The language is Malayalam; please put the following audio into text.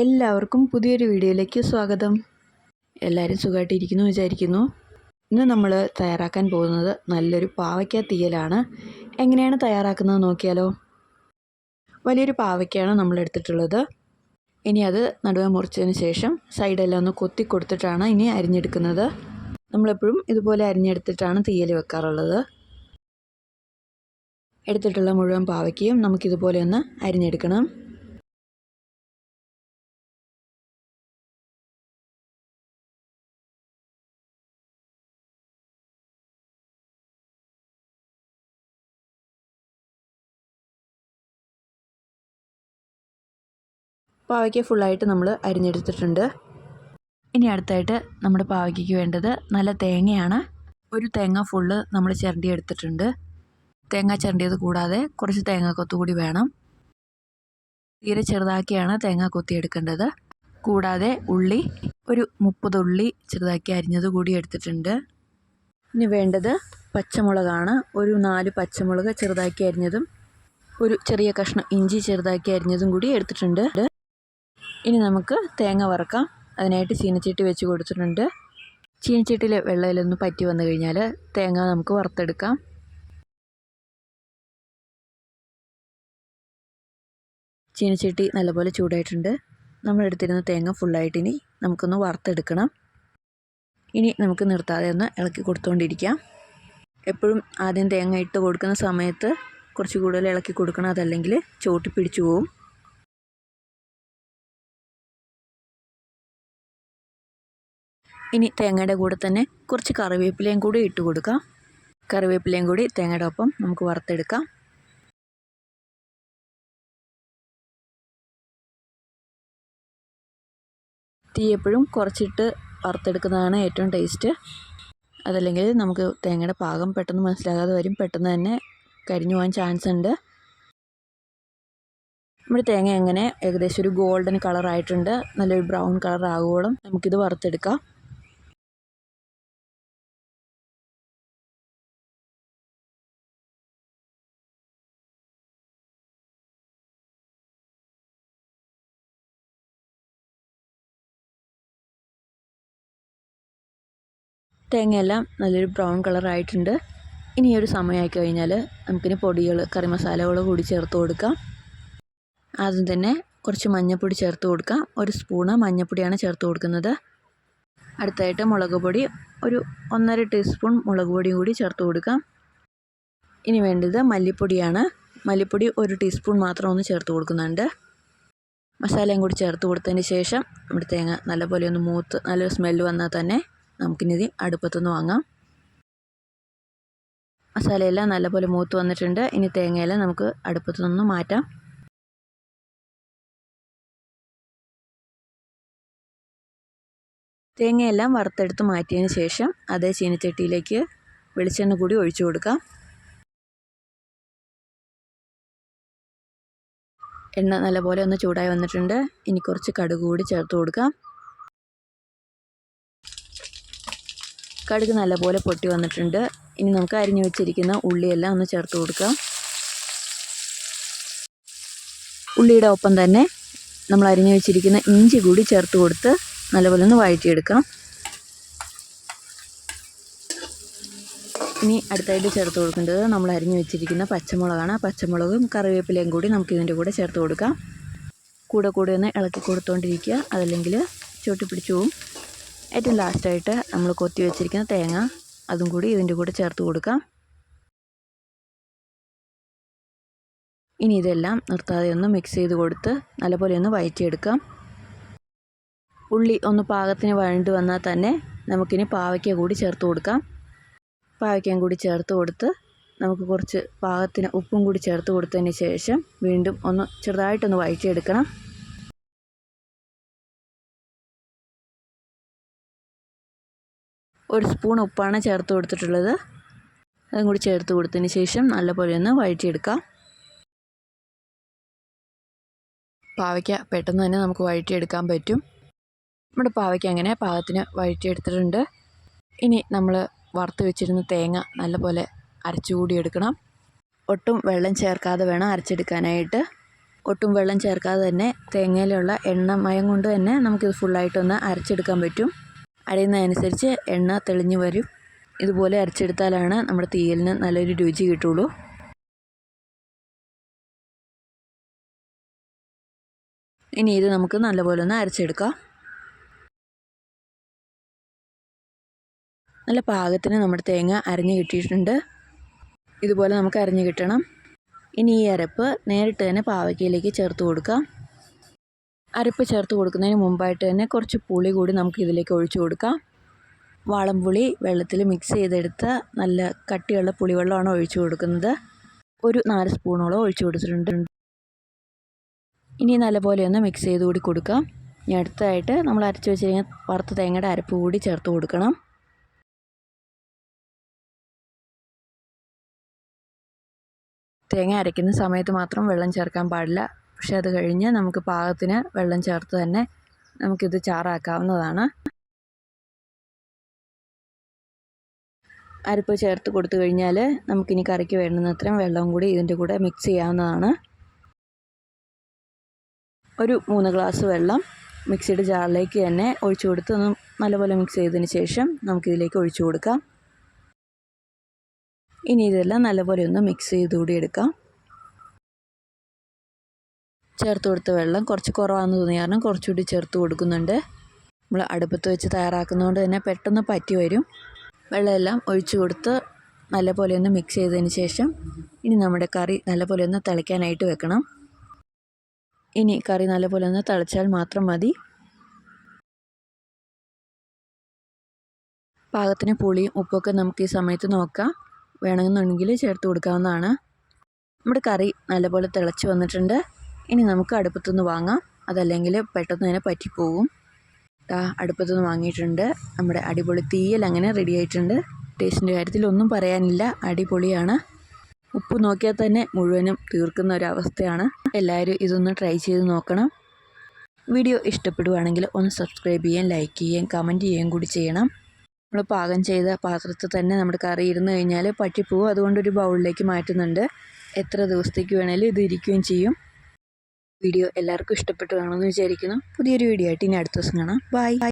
എല്ലാവർക്കും പുതിയൊരു വീഡിയോയിലേക്ക് സ്വാഗതം. എല്ലാവരും സുഖമായിട്ടിരിക്കുന്നു വിചാരിക്കുന്നു. ഇന്ന് നമ്മൾ തയ്യാറാക്കാൻ പോകുന്നത് നല്ലൊരു പാവയ്ക്ക തീയലാണ്. എങ്ങനെയാണ് തയ്യാറാക്കുന്നത് നോക്കിയാലോ? വലിയൊരു പാവയ്ക്കയാണ് നമ്മൾ എടുത്തിട്ടുള്ളത്. ഇനി അത് നടുവെ മുറിച്ചതിന് ശേഷം സൈഡെല്ലാം ഒന്ന് കൊത്തി കൊടുത്തിട്ടാണ് ഇനി അരിഞ്ഞെടുക്കുന്നത്. നമ്മളെപ്പോഴും ഇതുപോലെ അരിഞ്ഞെടുത്തിട്ടാണ് തീയൽ വെക്കാറുള്ളത്. എടുത്തിട്ടുള്ള മുഴുവൻ പാവയ്ക്കയും നമുക്കിതുപോലെ ഒന്ന് അരിഞ്ഞെടുക്കണം. പാവയ്ക്ക ഫുള്ളായിട്ട് നമ്മൾ അരിഞ്ഞെടുത്തിട്ടുണ്ട്. ഇനി അടുത്തായിട്ട് നമ്മുടെ പാവയ്ക്കയ്ക്ക് വേണ്ടത് നല്ല തേങ്ങയാണ്. ഒരു തേങ്ങ ഫുള്ള് നമ്മൾ ചിരണ്ടി എടുത്തിട്ടുണ്ട്. തേങ്ങ ചിരണ്ടിയത് കൂടാതെ കുറച്ച് തേങ്ങ കൊത്തുകൂടി വേണം. തീരെ ചെറുതാക്കിയാണ് തേങ്ങ കൊത്തിയെടുക്കേണ്ടത് കൂടാതെ ഉള്ളി ഒരു മുപ്പത് ഉള്ളി ചെറുതാക്കി അരിഞ്ഞത് കൂടി എടുത്തിട്ടുണ്ട്. ഇനി വേണ്ടത് പച്ചമുളകാണ്. ഒരു നാല് പച്ചമുളക് ചെറുതാക്കി അരിഞ്ഞതും ഒരു ചെറിയ കഷ്ണം ഇഞ്ചി ചെറുതാക്കി അരിഞ്ഞതും കൂടി എടുത്തിട്ടുണ്ട്. ഇനി നമുക്ക് തേങ്ങ വറക്കാം. അതിനായിട്ട് ചീനച്ചട്ടി വെച്ച് കൊടുത്തിട്ടുണ്ട്. ചീനച്ചട്ടിയിലെ വെള്ളയിലൊന്ന് പറ്റി വന്നു കഴിഞ്ഞാൽ തേങ്ങ നമുക്ക് വറുത്തെടുക്കാം. ചീനച്ചട്ടി നല്ലപോലെ ചൂടായിട്ടുണ്ട്. നമ്മൾ എടുത്തിരുന്ന തേങ്ങ ഫുള്ളായിട്ട് ഇനി നമുക്കൊന്ന് വറുത്തെടുക്കണം. ഇനി നമുക്ക് നിർത്താതെ ഒന്ന് ഇളക്കി കൊടുത്തുകൊണ്ടിരിക്കാം എപ്പോഴും ആദ്യം തേങ്ങ ഇട്ട് കൊടുക്കുന്ന സമയത്ത് കുറച്ച് കൂടുതൽ ഇളക്കി കൊടുക്കണം. അതല്ലെങ്കിൽ ചോട്ടി പിടിച്ചു പോവും. ഇനി തേങ്ങയുടെ കൂടെ തന്നെ കുറച്ച് കറിവേപ്പിലയും കൂടി ഇട്ട് കൊടുക്കാം. കറിവേപ്പിലയും കൂടി തേങ്ങയുടെ ഒപ്പം നമുക്ക് വറുത്തെടുക്കാം. തീ എപ്പോഴും കുറച്ചിട്ട് വറുത്തെടുക്കുന്നതാണ് ഏറ്റവും ടേസ്റ്റ്. അതല്ലെങ്കിൽ നമുക്ക് തേങ്ങയുടെ പാകം പെട്ടെന്ന് മനസ്സിലാകാതെ വരും. പെട്ടെന്ന് തന്നെ കരിഞ്ഞു പോകാൻ ചാൻസ് ഉണ്ട്. നമ്മുടെ തേങ്ങ എങ്ങനെ ഏകദേശം ഒരു ഗോൾഡൻ കളറായിട്ടുണ്ട് നല്ലൊരു ബ്രൗൺ കളർ ആകുവോളം നമുക്കിത് വറുത്തെടുക്കാം. തേങ്ങയെല്ലാം നല്ലൊരു ബ്രൗൺ കളറായിട്ടുണ്ട്. ഇനി ഒരു സമയമായി കഴിഞ്ഞാൽ നമുക്കിനി പൊടികൾ കറി മസാലകൾ കൂടി ചേർത്ത് കൊടുക്കാം. ആദ്യം തന്നെ കുറച്ച് മഞ്ഞൾപ്പൊടി ചേർത്ത് കൊടുക്കാം. ഒരു സ്പൂണ് മഞ്ഞൾപ്പൊടിയാണ് ചേർത്ത് കൊടുക്കുന്നത്. അടുത്തായിട്ട് മുളക് പൊടി ഒരു ഒന്നര ടീസ്പൂൺ മുളക് പൊടിയും കൂടി ചേർത്ത് കൊടുക്കാം. ഇനി വേണ്ടത് മല്ലിപ്പൊടിയാണ്. മല്ലിപ്പൊടി ഒരു ടീസ്പൂൺ മാത്രം ഒന്ന് ചേർത്ത് കൊടുക്കുന്നുണ്ട്. മസാലയും കൂടി ചേർത്ത് കൊടുത്തതിന് ശേഷം നമ്മുടെ തേങ്ങ നല്ലപോലെ ഒന്ന് മൂത്ത് നല്ലൊരു സ്മെല്ല് വന്നാൽ തന്നെ നമുക്കിനി അടുപ്പത്തുനിന്ന് വാങ്ങാം. മസാലയെല്ലാം നല്ലപോലെ മൂത്ത് വന്നിട്ടുണ്ട്. ഇനി തേങ്ങയെല്ലാം നമുക്ക് അടുപ്പത്തു നിന്ന് മാറ്റാം. തേങ്ങയെല്ലാം വറുത്തെടുത്ത് മാറ്റിയതിന് ശേഷം അതേ ചീനിച്ചട്ടിയിലേക്ക് വെളിച്ചെണ്ണ കൂടി ഒഴിച്ചു കൊടുക്കാം. എണ്ണ നല്ലപോലെ ഒന്ന് ചൂടായി വന്നിട്ടുണ്ട്. ഇനി കുറച്ച് കടുക് കൂടി ചേർത്ത് കൊടുക്കാം. കടുക് നല്ലപോലെ പൊട്ടി വന്നിട്ടുണ്ട്. ഇനി നമുക്ക് അരിഞ്ഞു വെച്ചിരിക്കുന്ന ഉള്ളിയെല്ലാം ഒന്ന് ചേർത്ത് കൊടുക്കാം. ഉള്ളിയുടെ ഒപ്പം തന്നെ നമ്മൾ അരിഞ്ഞു വെച്ചിരിക്കുന്ന ഇഞ്ചി കൂടി ചേർത്ത് കൊടുത്ത് നല്ലപോലെ ഒന്ന് വഴറ്റിയെടുക്കാം ഇനി അടുത്തായിട്ട് ചേർത്ത് കൊടുക്കേണ്ടത് നമ്മൾ അരിഞ്ഞു വെച്ചിരിക്കുന്ന പച്ചമുളകാണ്. പച്ചമുളകും കറിവേപ്പിലയും കൂടി നമുക്ക് ഇതിന്റെ കൂടെ ചേർത്ത് കൊടുക്കാം. കൂടെ കൂടെ ഒന്ന് ഇളക്കി കൊടുത്തുകൊണ്ടിരിക്കുക അതല്ലെങ്കിൽ ചുവട്ടി പിടിച്ചു പോവും. ഏറ്റവും ലാസ്റ്റായിട്ട് നമ്മൾ കൊത്തി വെച്ചിരിക്കുന്ന തേങ്ങ അതും കൂടി ഇതിന്റെ കൂടെ ചേർത്ത് കൊടുക്കാം. ഇനി ഇതെല്ലാം നിർത്താതെ ഒന്ന് മിക്സ് ചെയ്ത് കൊടുത്ത് നല്ലപോലെ ഒന്ന് വയറ്റിയെടുക്കാം ഉള്ളി ഒന്ന് പാകത്തിന് വഴണ്ട് വന്നാൽ തന്നെ നമുക്കിനി പാവയ്ക്ക കൂടി ചേർത്ത് കൊടുക്കാം. പാവയ്ക്കയും കൂടി ചേർത്ത് കൊടുത്ത് നമുക്ക് കുറച്ച് പാകത്തിന് ഉപ്പും കൂടി ചേർത്ത് കൊടുത്തതിന് ശേഷം വീണ്ടും ഒന്ന് ചെറുതായിട്ടൊന്ന് വഴറ്റിയെടുക്കണം. ഒരു സ്പൂൺ ഉപ്പാണ് ചേർത്ത് കൊടുത്തിട്ടുള്ളത്. അതും കൂടി ചേർത്ത് കൊടുത്തതിന് ശേഷം നല്ലപോലെ ഒന്ന് വഴറ്റിയെടുക്കാം. പാവയ്ക്ക പെട്ടെന്ന് തന്നെ നമുക്ക് വഴറ്റിയെടുക്കാൻ പറ്റും. നമ്മുടെ പാവയ്ക്ക അങ്ങനെ പാകത്തിന് വഴറ്റിയെടുത്തിട്ടുണ്ട്. ഇനി നമ്മൾ വറുത്ത് വെച്ചിരുന്ന തേങ്ങ നല്ലപോലെ അരച്ചുകൂടി എടുക്കണം. ഒട്ടും വെള്ളം ചേർക്കാതെ വേണം അരച്ചെടുക്കാനായിട്ട്. ഒട്ടും വെള്ളം ചേർക്കാതെ തന്നെ തേങ്ങയിലുള്ള എണ്ണമയം കൊണ്ട് തന്നെ നമുക്കിത് ഫുള്ളായിട്ടൊന്ന് അരച്ചെടുക്കാൻ പറ്റും. അരയുന്നതനുസരിച്ച് എണ്ണ തെളിഞ്ഞു വരും. ഇതുപോലെ അരച്ചെടുത്താലാണ് നമ്മുടെ തീയലിന് നല്ലൊരു രുചി കിട്ടുള്ളൂ. ഇനി ഇത് നമുക്ക് നല്ലപോലെ ഒന്ന് അരച്ചെടുക്കാം. നല്ല പാകത്തിന് നമ്മുടെ തേങ്ങ അരഞ്ഞു കിട്ടിയിട്ടുണ്ട്. ഇതുപോലെ നമുക്ക് അരഞ്ഞു കിട്ടണം. ഇനി ഈ അരപ്പ് നേരിട്ട് തന്നെ പാവയ്ക്കയിലേക്ക് ചേർത്ത് കൊടുക്കാം. അരപ്പ് ചേർത്ത് കൊടുക്കുന്നതിന് മുമ്പായിട്ട് തന്നെ കുറച്ച് പുളി കൂടി നമുക്ക് ഇതിലേക്ക് ഒഴിച്ചു കൊടുക്കാം. വാളംപുളി വെള്ളത്തിൽ മിക്സ് ചെയ്തെടുത്ത് നല്ല കട്ടിയുള്ള പുളിവെള്ളമാണ് ഒഴിച്ചു കൊടുക്കുന്നത്. ഒരു നാല് സ്പൂണോളം ഒഴിച്ചു കൊടുത്തിട്ടുണ്ട്. ഇനി നല്ലപോലെ ഒന്ന് മിക്സ് ചെയ്ത് കൂടി കൊടുക്കാം. ഇനി അടുത്തതായിട്ട് നമ്മൾ അരച്ച് വെച്ചിരിക്കുന്ന വറുത്ത തേങ്ങയുടെ അരപ്പ് കൂടി ചേർത്ത് കൊടുക്കണം. തേങ്ങ അരയ്ക്കുന്ന സമയത്ത് മാത്രം വെള്ളം ചേർക്കാൻ പാടില്ല. പക്ഷേ അത് കഴിഞ്ഞ് നമുക്ക് പാകത്തിന് വെള്ളം ചേർത്ത് തന്നെ നമുക്കിത് ചാറാക്കാവുന്നതാണ്. അരിപ്പ് ചേർത്ത് കൊടുത്തു കഴിഞ്ഞാൽ നമുക്കിനി കറിക്ക് വേണ്ടുന്നത്രയും വെള്ളം കൂടി ഇതിന്റെ കൂടെ മിക്സ് ചെയ്യാവുന്നതാണ്. ഒരു മൂന്ന് ഗ്ലാസ് വെള്ളം മിക്സിയുടെ ജാറിലേക്ക് തന്നെ ഒഴിച്ചു കൊടുത്ത് ഒന്ന് നല്ലപോലെ മിക്സ് ചെയ്തതിന് ശേഷം നമുക്കിതിലേക്ക് ഒഴിച്ചു കൊടുക്കാം. ഇനി ഇതെല്ലാം നല്ലപോലെ ഒന്ന് മിക്സ് ചെയ്ത് കൂടി എടുക്കാം. ചേർത്ത് കൊടുത്ത വെള്ളം കുറച്ച് കുറവാണെന്ന് തോന്നിയ കാരണം കുറച്ചുകൂടി ചേർത്ത് കൊടുക്കുന്നുണ്ട്. നമ്മൾ അടുപ്പത്ത് വെച്ച് തയ്യാറാക്കുന്നതുകൊണ്ട് തന്നെ പെട്ടെന്ന് പറ്റി വരും. വെള്ളമെല്ലാം ഒഴിച്ചു കൊടുത്ത് നല്ലപോലെ ഒന്ന് മിക്സ് ചെയ്തതിന് ശേഷം ഇനി നമ്മുടെ കറി നല്ലപോലെ ഒന്ന് തിളയ്ക്കാനായിട്ട് വെക്കണം. ഇനി കറി നല്ലപോലെ ഒന്ന് തിളച്ചാൽ മാത്രം മതി. പാകത്തിന് പുളിയും ഉപ്പൊക്കെ നമുക്ക് ഈ സമയത്ത് നോക്കാം. വേണമെന്നുണ്ടെങ്കിൽ ചേർത്ത് കൊടുക്കാവുന്നതാണ്. നമ്മുടെ കറി നല്ലപോലെ തിളച്ച് വന്നിട്ടുണ്ട്. ഇനി നമുക്ക് അടുപ്പത്തുനിന്ന് വാങ്ങാം. അതല്ലെങ്കിൽ പെട്ടെന്ന് തന്നെ പറ്റിപ്പോകും അടുപ്പത്തുനിന്ന് വാങ്ങിയിട്ടുണ്ട്. നമ്മുടെ അടിപൊളി തീയൽ അങ്ങനെ റെഡി ആയിട്ടുണ്ട്. ടേസ്റ്റിന്റെ കാര്യത്തിൽ ഒന്നും പറയാനില്ല. അടിപൊളിയാണ്. ഉപ്പ് നോക്കിയാൽ തന്നെ മുഴുവനും തീർക്കുന്ന ഒരവസ്ഥയാണ് എല്ലാവരും ഇതൊന്ന് ട്രൈ ചെയ്ത് നോക്കണം. വീഡിയോ ഇഷ്ടപ്പെടുവാണെങ്കിൽ ഒന്ന് സബ്സ്ക്രൈബ് ചെയ്യാൻ ലൈക്ക് ചെയ്യാൻ കമന്റ് ചെയ്യുകയും കൂടി ചെയ്യണം. നമ്മൾ പാകം ചെയ്ത പാത്രത്തിൽ തന്നെ നമ്മുടെ കറി ഇരുന്ന് കഴിഞ്ഞാൽ പറ്റിപ്പോവും. അതുകൊണ്ടൊരു ബൗളിലേക്ക് മാറ്റുന്നുണ്ട്. എത്ര ദിവസത്തേക്ക് വേണേലും ഇത് ഇരിക്കുകയും ചെയ്യും. വീഡിയോ എല്ലാവർക്കും ഇഷ്ടപ്പെട്ടു കാണുമെന്ന് വിചാരിക്കുന്നു. പുതിയൊരു വീഡിയോ ആയിട്ട് ഇനി അടുത്ത ദിവസം കാണാം. ബൈ